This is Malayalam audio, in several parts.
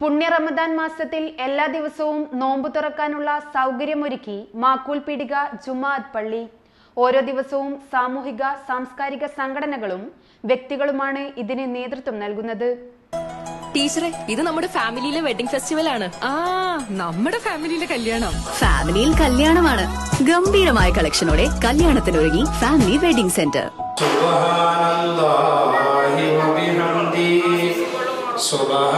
പുണ്യ റമദാൻ മാസത്തിൽ എല്ലാ ദിവസവും നോമ്പ് തുറക്കാനുള്ള സൗകര്യമൊരുക്കി മാക്കൂൽ പീടിക ജുമാഅത്ത് പള്ളി. ഓരോ ദിവസവും സാമൂഹിക സാംസ്കാരിക സംഘടനകളും വ്യക്തികളുമാണ് ഇതിന് നേതൃത്വം നൽകുന്നത്. ടീച്ചറെ ഇത് നമ്മുടെ ഫാമിലിയിലെ വെഡിംഗ് ഫെസ്റ്റിവൽ ആണ് ആ നമ്മുടെ ഫാമിലിയിലെ കല്യാണം. ഫാമിലിയിൽ കല്യാണമാണ്. ഗംഭീരമായ കളക്ഷനോടെ കല്യാണത്തിനൊരുങ്ങി ഫാമിലി വെഡിംഗ് സെന്റർ. സുബഹ വബിഹംദി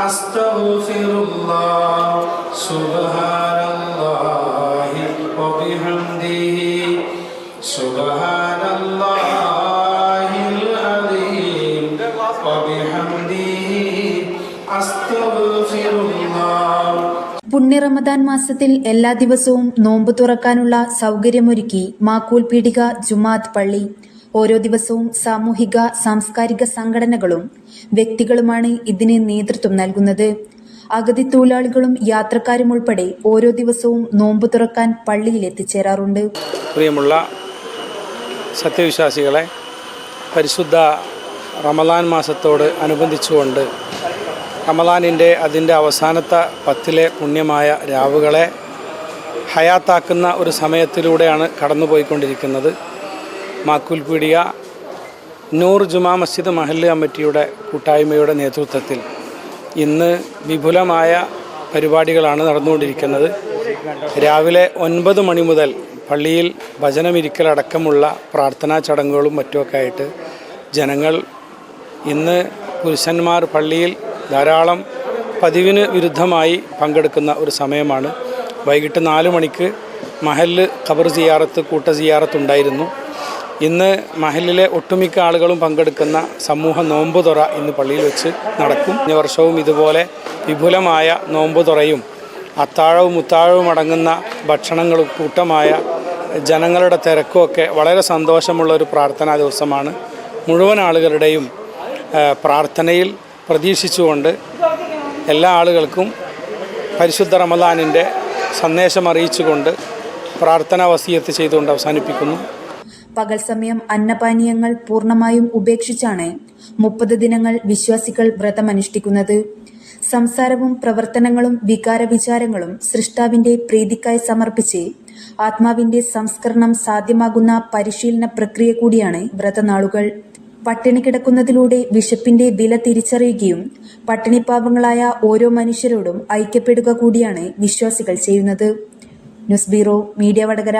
أستغفر الله سبحان الله وبحمده سبحان الله العظيم وبحمده أستغفر الله പുണ്യ റമദാൻ മാസത്തിൽ എല്ലാ ദിവസവും നോമ്പ് തുറക്കാനുള്ള സൗകര്യമൊരുക്കി മാക്കൂൽ പീടിക ജുമാഅത്ത് പള്ളി ഓരോ ദിവസവും സാമൂഹിക സാംസ്കാരിക സംഘടനകളും വ്യക്തികളുമാണ് ഇതിന് നേതൃത്വം നൽകുന്നത്. അഗതി തൊഴിലാളികളും യാത്രക്കാരും ഉൾപ്പെടെ ഓരോ ദിവസവും നോമ്പ് തുറക്കാൻ പള്ളിയിൽ എത്തിച്ചേരാറുണ്ട്. പ്രിയമുള്ള സത്യവിശ്വാസികളെ പരിശുദ്ധ റമദാൻ മാസത്തോട് അനുബന്ധിച്ചുകൊണ്ട് റമദാനിന്റെ അതിന്റെ അവസാനത്തെ പത്തിലെ പുണ്യമായ രാവുകളെ ഹയാത്താക്കുന്ന ഒരു സമയത്തിലൂടെയാണ് കടന്നുപോയിക്കൊണ്ടിരിക്കുന്നത്. മാക്കുൽ പീടിയ നൂർ ജുമാ മസ്ജിദ് മഹല്ല് കമ്മിറ്റിയുടെ കൂട്ടായ്മയുടെ നേതൃത്വത്തിൽ ഇന്ന് വിപുലമായ പരിപാടികളാണ് നടന്നുകൊണ്ടിരിക്കുന്നത്. രാവിലെ ഒൻപത് മണി മുതൽ പള്ളിയിൽ ഭജനമിരിക്കലടക്കമുള്ള പ്രാർത്ഥനാ ചടങ്ങുകളും മറ്റുമൊക്കെ ആയിട്ട് ജനങ്ങൾ ഇന്ന് പുരുഷന്മാർ പള്ളിയിൽ ധാരാളം പതിവിന് വിരുദ്ധമായി പങ്കെടുക്കുന്ന ഒരു സമയമാണ്. വൈകിട്ട് നാല് മണിക്ക് മഹൽ ഖബർ സിയാറത്ത് കൂട്ട സിയാറത്ത് ഉണ്ടായിരുന്നു. ഇന്ന് മഹലിലെ ഒട്ടുമിക്ക ആളുകളും പങ്കെടുക്കുന്ന സമൂഹ നോമ്പുതുറ ഇന്ന് പള്ളിയിൽ വെച്ച് നടക്കും. കഴിഞ്ഞ വർഷവും ഇതുപോലെ വിപുലമായ നോമ്പുതുറയും അത്താഴവും മുത്താഴവും അടങ്ങുന്ന ഭക്ഷണങ്ങളും കൂട്ടമായ ജനങ്ങളുടെ തിരക്കുമൊക്കെ വളരെ സന്തോഷമുള്ള ഒരു പ്രാർത്ഥനാ ദിവസമാണ്. മുഴുവൻ ആളുകളുടെയും പ്രാർത്ഥനയിൽ പ്രതീക്ഷിച്ചുകൊണ്ട് എല്ലാ ആളുകൾക്കും പരിശുദ്ധ റമദാനിന്റെ സന്ദേശം അറിയിച്ചുകൊണ്ട് പ്രാർത്ഥന വസീയത്ത് ചെയ്തുകൊണ്ട് അവസാനിപ്പിക്കുന്നു. പകൽ സമയം അന്നപാനീയങ്ങൾ പൂർണമായും ഉപേക്ഷിച്ചാണ് മുപ്പത് ദിനങ്ങൾ വിശ്വാസികൾ വ്രതമനുഷ്ഠിക്കുന്നത്. സംസാരവും പ്രവർത്തനങ്ങളും വികാര വിചാരങ്ങളും സൃഷ്ടാവിന്റെ പ്രീതിക്കായി സമർപ്പിച്ച് ആത്മാവിന്റെ സംസ്കരണം സാധ്യമാകുന്ന പരിശീലന പ്രക്രിയ കൂടിയാണ് വ്രതനാളുകൾ. പട്ടിണി കിടക്കുന്നതിലൂടെ വിശപ്പിന്റെ വില തിരിച്ചറിയുകയും പട്ടിണിപ്പാവങ്ങളായ ഓരോ മനുഷ്യരോടും ഐക്യപ്പെടുക കൂടിയാണ് വിശ്വാസികൾ ചെയ്യുന്നത്. News bureau media Vadakara.